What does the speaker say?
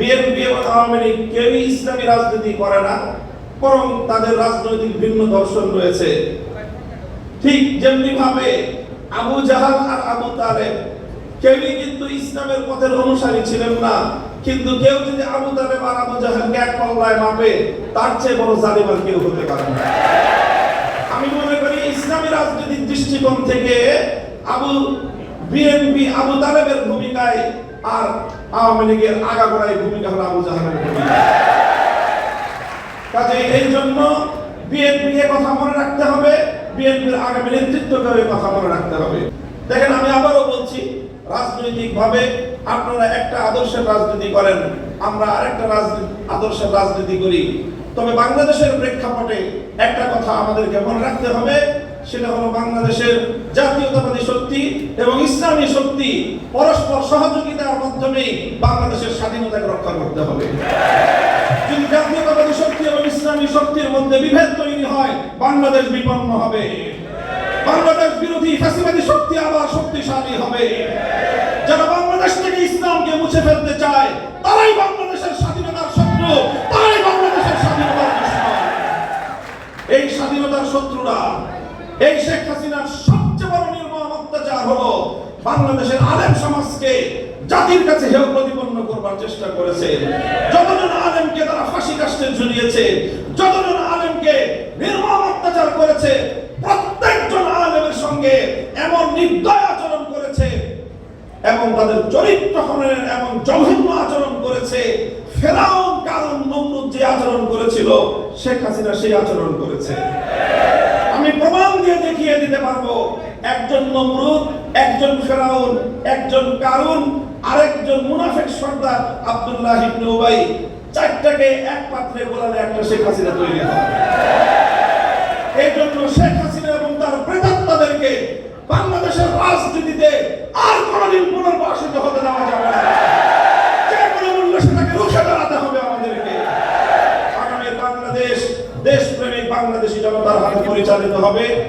BNP এবং আওয়ামী লীগ কেউই ইসলামী রাজনীতি করে না, বরং তাদের রাজনৈতিক ভিন্ন দর্শন রয়েছে। ঠিক যেমনি ভাবে আবু জাহাল আর আবু তালেব, কেউই কিন্তু ইসলামের পথের অনুসারী ছিলেন না, কিন্তু কেউ যদি আবু তালেব আর আবু জাহালকে এক পাল্লায় মাপে, তার চেয়ে বড় জালিম কেউ হতে পারে না। আমি মনে করি ইসলামী রাজনীতির দৃষ্টিকোণ থেকে আবু, বিএনপি, আবু তালেবের ভূমিকায় আর আওয়ামী লীগের আগাগোড়াই ভূমিকা হলো আবু ভূমিকা। কাজে এই জন্য কথা মনে রাখতে হবে, বিএনপির আগামী নেতৃত্বকে কথা মনে রাখতে হবে। দেখেন, আমি আবারও বলছি আপনারা একটা আদর্শের রাজনীতি করেন, আমরা আরেকটা রাজনীতি, আদর্শের রাজনীতি করি। তবে বাংলাদেশের প্রেক্ষাপটে একটা কথা আমাদেরকে মনে রাখতে হবে সেটা হলো বাংলাদেশের জাতীয়তাবাদী শক্তি এবং ইসলামী শক্তি পরস্পর সহযোগিতার মাধ্যমে বাংলাদেশের স্বাধীনতাকে রক্ষা করতে হবে। যদি জাতীয়তাবাদী শক্তি এবং ইসলামী শক্তির মধ্যে বিভেদ তৈরি হয়, বাংলাদেশ বিপন্ন হবে। বাংলাদেশ বিরোধী ফ্যাসিবাদী শক্তি আবার শক্তিশালী হবে। যারা বাংলাদেশ থেকে ইসলামকে মুছে ফেলতে চায়, তারাই বাংলাদেশের স্বাধীনতার শত্রু, তারাই বাংলাদেশের স্বাধীনতার এই স্বাধীনতার শত্রুরা এই শেখ হাসিনার সবচেয়ে বড় নির্মম অত্যাচার হলো বাংলাদেশের আলেম সমাজকে জাতির কাছে হেয় প্রতিপন্ন করবার চেষ্টা করেছে। যতজন আলেমকে তারা ফাঁসি কাস্টে ঝুলিয়েছে, যতজন আলেমকে নির্মম অত্যাচার করেছে, প্রত্যেকজন আলেমের সঙ্গে এমন নির্দয় আচরণ করেছে এবং তাদের চরিত্র হননের এমন জঘন্য আচরণ করেছে। ফেরাউন কারণ নমরুদ যে আচরণ করেছিল, শেখ হাসিনা সেই আচরণ করেছে। দেখিয়ে দিতে পারব। একজন নমরুদ, একজন ফেরাউন, একজন কারুন, আরেকজন মুনাফেক সর্দার আব্দুল্লাহ ইবনে উবাই। চারটাকে এক পাত্রে গোলালে একটা শেখ হাসিনা তৈরি হয়। এই জন্য শেখ হাসিনা এবং তার প্রেতাত্মাদেরকে বাংলাদেশের রাজনীতিতে আর কোনোদিন পুনর্বাসিত হতে দেওয়া যাবে না। দেশপ্রেমিক বাংলাদেশী জনতার হাতে পরিচালিত হবে।